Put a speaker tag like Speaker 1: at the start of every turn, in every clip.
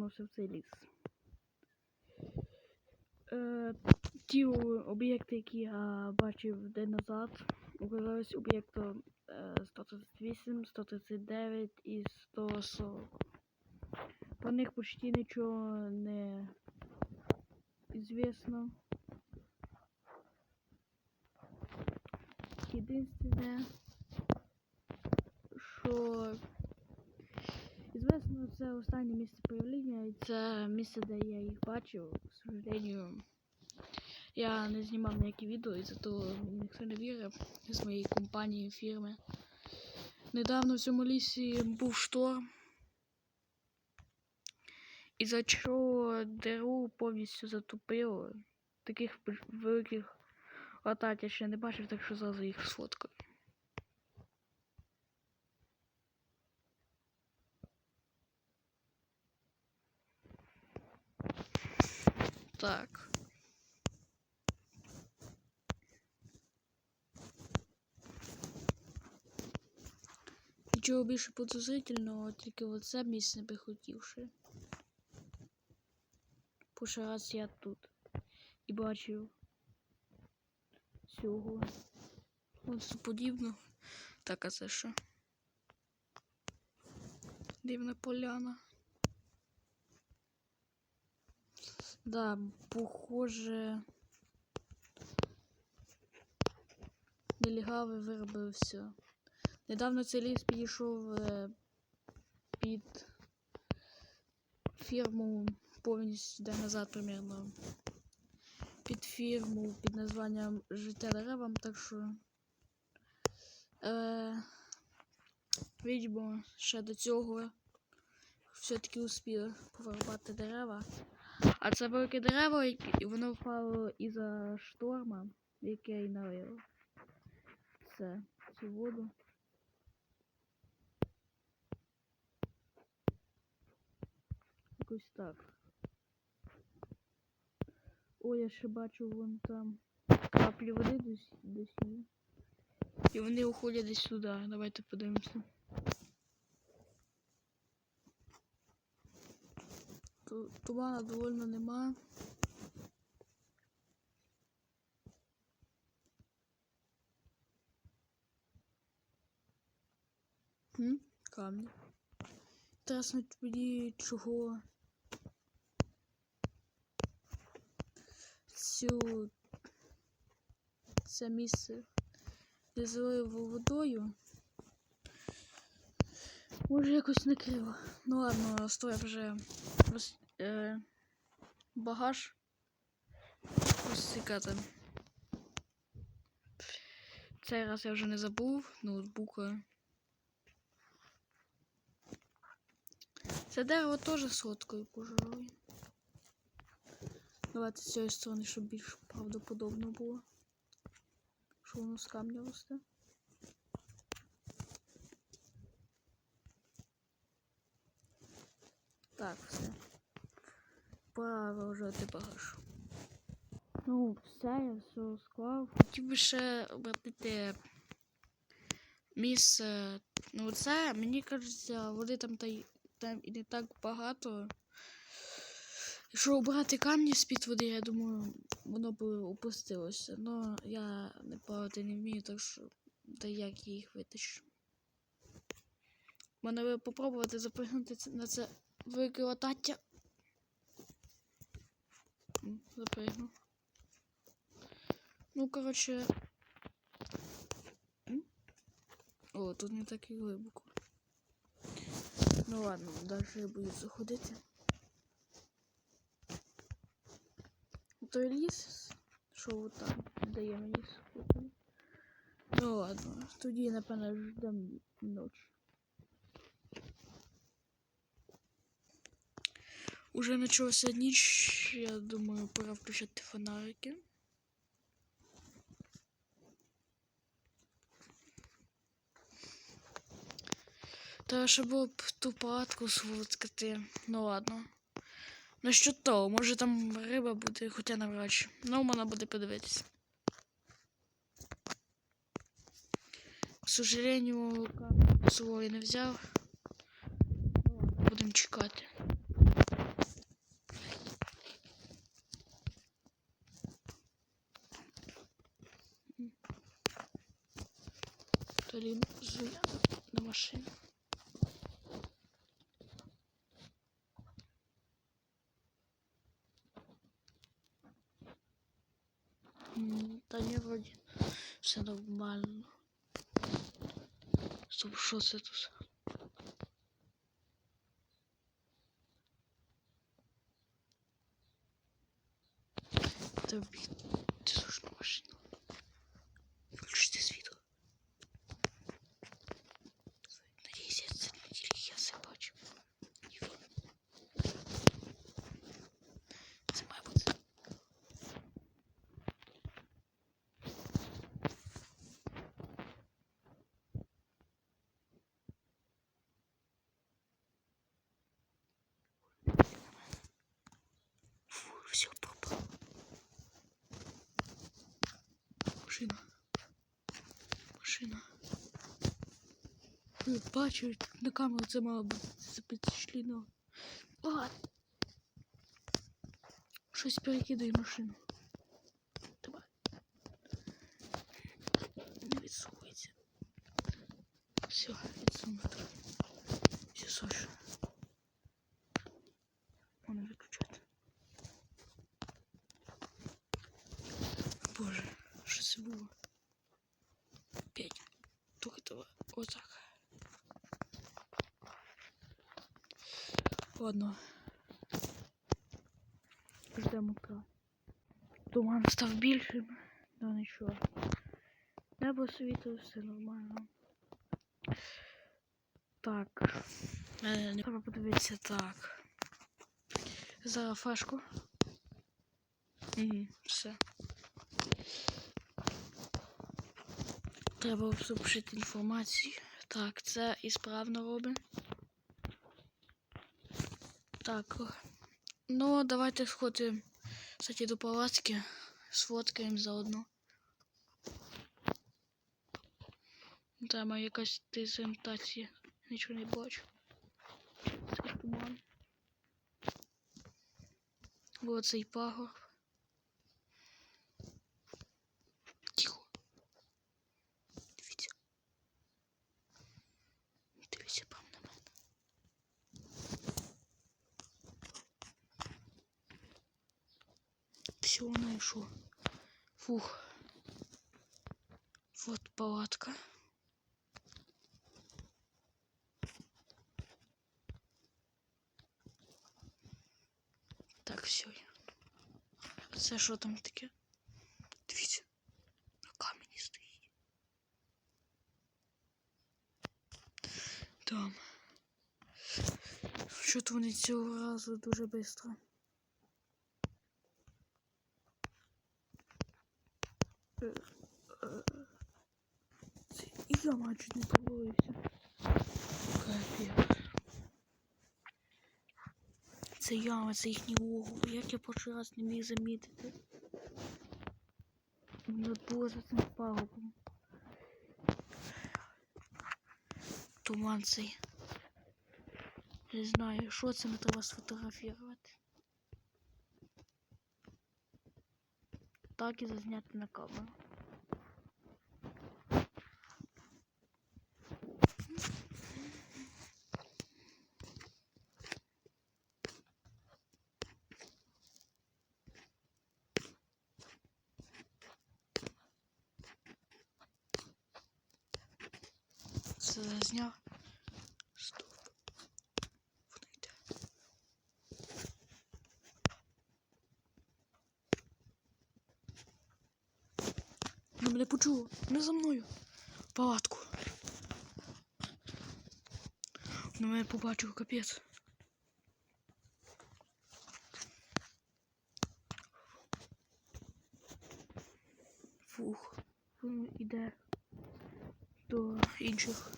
Speaker 1: повернувся в цей ліс. Е, ті об'єкти, які я бачив день назад, оказались об'єктом е, 138, 139 і 140. Про них почти нічого не известно. Єдине, що Известно, це останнє місце появлення, і це місце, де я їх бачив. К сожалению, я не знімав ніякі відео, і зато ніхто не вірив з моєї компанії, фірми. Недавно в цьому лісі був шторм. І за чого деру повністю затопило. Таких великих атак я ще не бачив, так що зразу їх сфоткаю. Так. Нічого більше подозрительного, тільки оце місце би хотівши. Перший раз я тут і бачив цього. Ось подібно. Так, а це що? Дивна поляна. Да, похоже. Нелегали виробили все. Недавно цей ліс підійшов е, під фірму повністю де назад примерно. Під фірму під названням Життя деревам, так що. Е, видимо, ще до цього все-таки успіли повирубати дерева. А це велике дерево, і воно впало із-за шторма, яке й налило. Це цю воду. Якось так. О, я ще бачу вон там каплі води десь, десь. І вони уходять десь сюди. Давайте подивимося. Тумана довольно нема. Хм? Камні. Інтересно тоді чого цю це місце залило водою. Може якось не криво. Ну ладно, стой вже роз, е, багаж. Розсікати. Цей раз я вже не забув ноутбука. Це дерево теж соткою пожалуй. Давайте з цієї сторони, щоб більш правдоподобно було. Що воно з камня росте. Так, все. Пора виложити багаж. Ну, все, я все склав. Хотів би ще обратити місце. Ну, це, мені кажеться, води там та й там і не так багато. Якщо обрати камні з-під води, я думаю, воно б опустилося. Но я не плавати не вмію, так що та як я їх витащу. Мене би попробувати запригнути це- на це М, Запригнув. Ну, коротше. О, тут не так і глибоко. Ну ладно, далі я буду заходити. Той ліс, що там дає мені спокій. Ну ладно, тоді, напевно, ждемо ночі. Уже почалася ніч, я думаю, пора включати фонарики. Треба ще було б ту палатку сфоткати. Ну ладно. Насчет того, може там риба буде, хоча навряд чи. Ну, вона буде подивитися. К сожалению, камеру не взяв. Ну, Будемо чекати. Блін, зуя на машину. Та ні, вроді все нормально. Стоп, що це тут? Тобі ти слушна машина. Виключити світло. Надіюся, це не тільки я це бачу. І він. Це має бути. Фу, все пропало. Машина. Машина. Бачу, на камеру це мало бути запечатлено. А! Щось перекидає машину. Давай. Не відсовується. Все, відсунуто. Все, Саша. Можна виключати. Боже, що це було? П'ять. Только давай. Вот так. Ладно. Ждемо утра. Туман став більшим, но нічого. Небо світило, все нормально. Так. Е, треба подивитися так. Зараз флешку. Угу, все. Треба обсушити інформацію. Так, це і справно робимо. Так. Ну, давайте сходимо, кстати, до палацки. Сфоткаємо заодно. Там якась дезентація. Нічого не бачу. Це туман. Ось цей пагорб. Тихо. Дивіться. Дивіться прямо на мене. Все, знайшов. Фух. Вот палатка. Так, все. Це що там таке? Дивіться. На камені стоїть. Там. Що-то вони цього разу дуже швидко. І я мачу не провалився. Капець. Це яма, це їхні голови. Як я перший раз не міг замітити. Не було за цим пагубом. Туман цей. Не знаю, що це не треба сфотографувати. Так і зазняти на камеру. Все зазняв. Стоп. Воно йде. Воно мене почуло. Не за мною. Палатку. Воно мене побачив, капець. Фух. Воно йде до інших.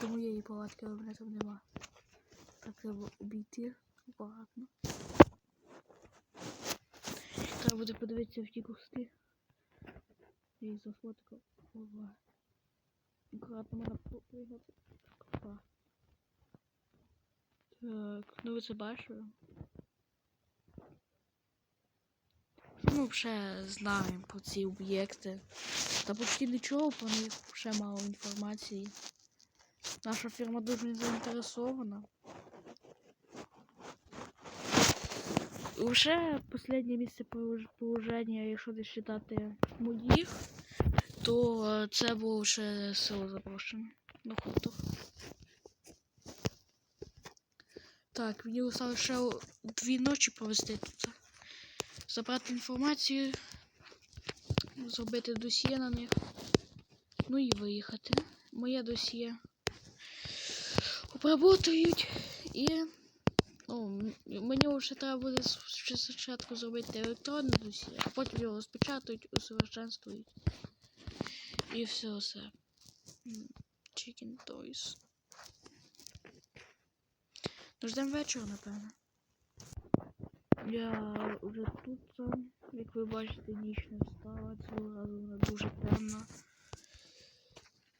Speaker 1: До моєї палатки, але мене там нема. Так треба обійти акуратно. Треба буде подивитися в ті кусти. Я їх зафоткав. Ова. Акуратно можна. Так, ну ви це ми вже знаємо про ці об'єкти. Та почти нічого про них ще мало інформації. Наша фірма дуже не заінтересована. Уже останнє місце положення, якщо не вважати моїх, то е, це було вже село запрошене на хутор. Так, мені осталось ще дві ночі провести тут. Забрати інформацію, зробити досьє на них. Ну і виїхати. Моє досьє обработають і. Ну, мені вже треба буде спочатку зробити електронне досьє, а потім його розпечатають, усовершенствують. І все все. Chicken Toys. Ну, ждемо вечора, напевно. Я вже тут, як ви бачите, ніч не встала, цього разу вона дуже темна.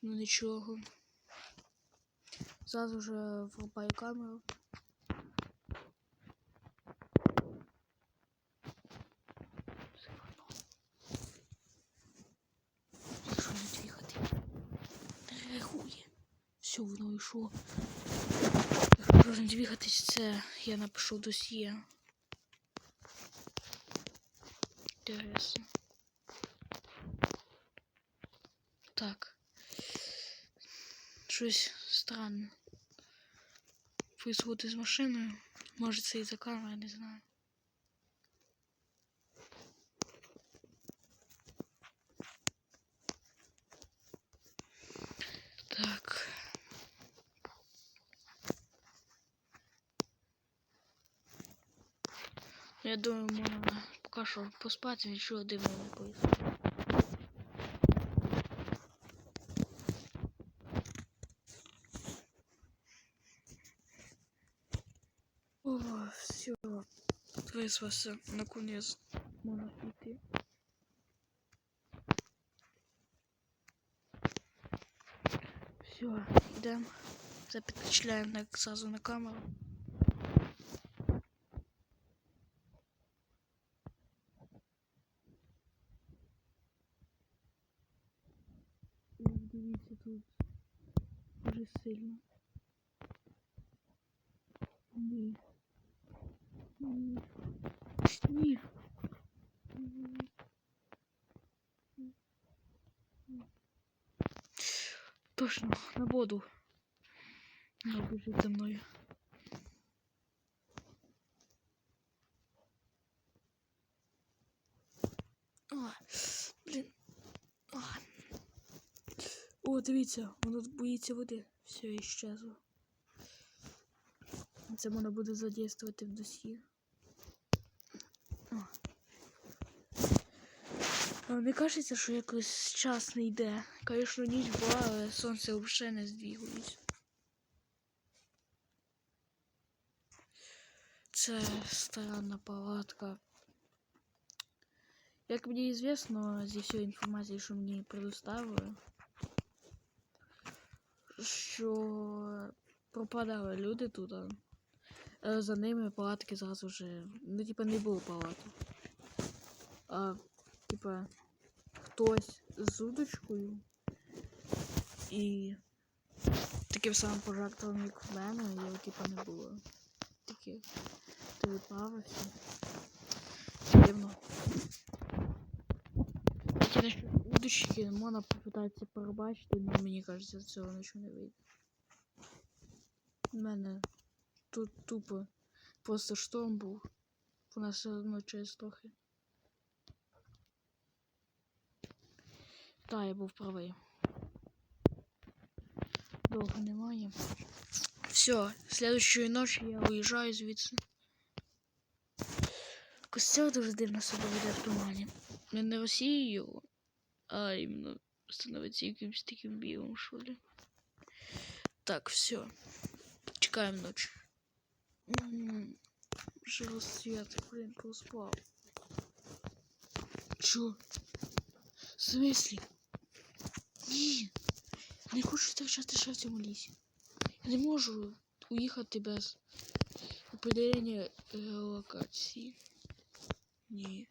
Speaker 1: Ну нічого. Зараз вже врубаю камеру. Все, воно йшло. Якщо должен двигатись, це я напишу досьє. Интересно. Так. Щось странне. Происходит з машиною. Може це і за камерою, не знаю. Я думаю, можна поки що поспати, нічого дивного не поїхати. О, все. Виспався, наконец. Можна йти. Все, йдемо. Запечатляємо на, сразу на камеру. Дивіться тут дуже сильно. Ні. Ні. Ні. Ні. Точно, на воду. Вона біжить за мною. О, О, дивіться, воно боїться води. Все, іщезло. Це можна буде задействувати в досьє. О. Не кажеться, що якось час не йде. Звісно, ніч була, але сонце взагалі не здвігується. Це странна палатка. Як мені известно, зі всієї інформації, що мені предоставили, що пропадали люди тут. е, За ними палатки зразу вже. Ну, типа, не було палаток. А, типа, хтось з удочкою і таким самим прожектором, як в мене, його типа не було. Таке. Ти виплавився. Дивно. Хоча насчет удочки можна попитатися порибачити, але мені кажеться, з цього нічого не вийде. У мене тут тупо просто шторм був. У нас все одно через трохи. Та, я був правий. Довго немає. Все, следующую ночь я уезжаю звідси. Костер дуже дивно себе веде в тумані. Не його, а іменно становиться якимось таким білим, що ли. Так, все. Чекаємо ночі. М, Вже розсвіт, блін, проспав. Чо? В смислі? Ні. Не хочу втрачати ще в цьому лісі. Я не можу уїхати без определення е, локації. Ні.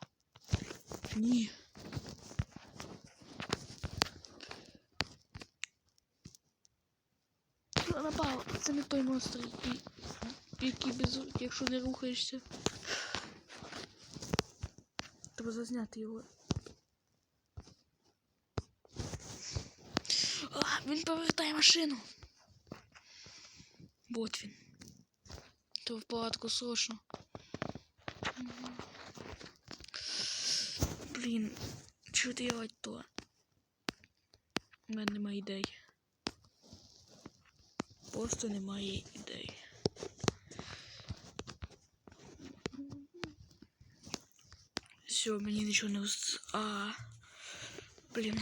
Speaker 1: Ні. Що? Це не той монстр, який, який без, якщо не рухаєшся. Треба зазняти його. А, він повертає машину. Вот він. То в палатку срочно. Блін, що делать то? У мене немає ідей. Просто немає ідей. Все, мені нічого не. А, блін.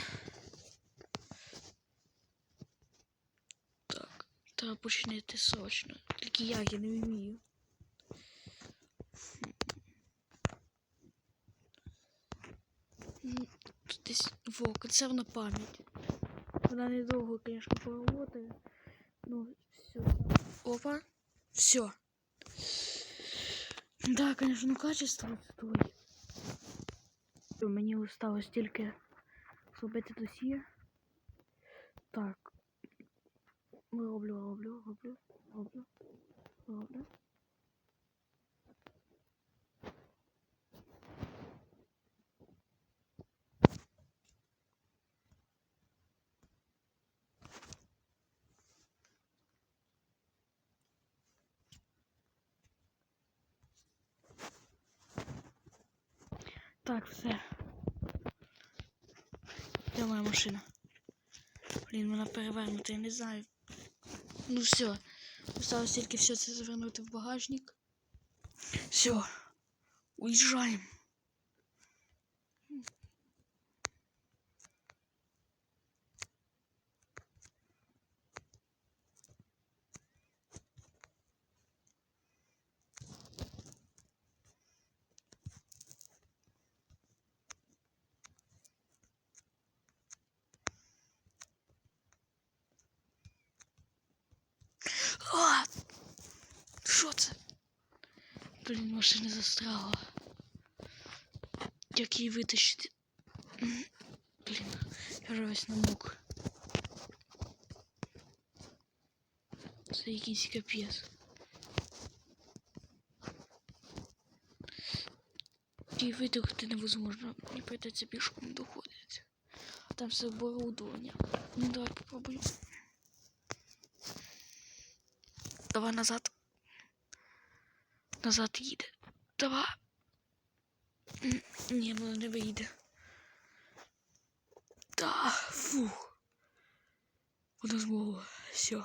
Speaker 1: Так, треба починити срочно. Тільки як я не вмію. Тут десь во, консервна пам'ять. Вона недовго, звісно, поработає. Ну, все. Опа. Все. Да, конечно, ну качество стоїть. Мені осталось тільки зробити досьє. Так. Роблю, роблю, роблю, роблю, роблю. Так, все. Де моя машина? Блін, вона перевернута, я не знаю. Ну все. Осталось тільки все це завернути в багажник. Все. Уїжджаємо. А! Що це? Блін, машина застряла. Як її витащити? М, Блін, я вже весь намок. Це якийсь капець. Її витягти невозможно. Мені прийдеться пішком доходити. А там все оборудовання. Ну давай попробуємо. Давай назад. Назад їде. Давай. М, Ні, воно не вийде. Да, фух. Воно змогло. Все.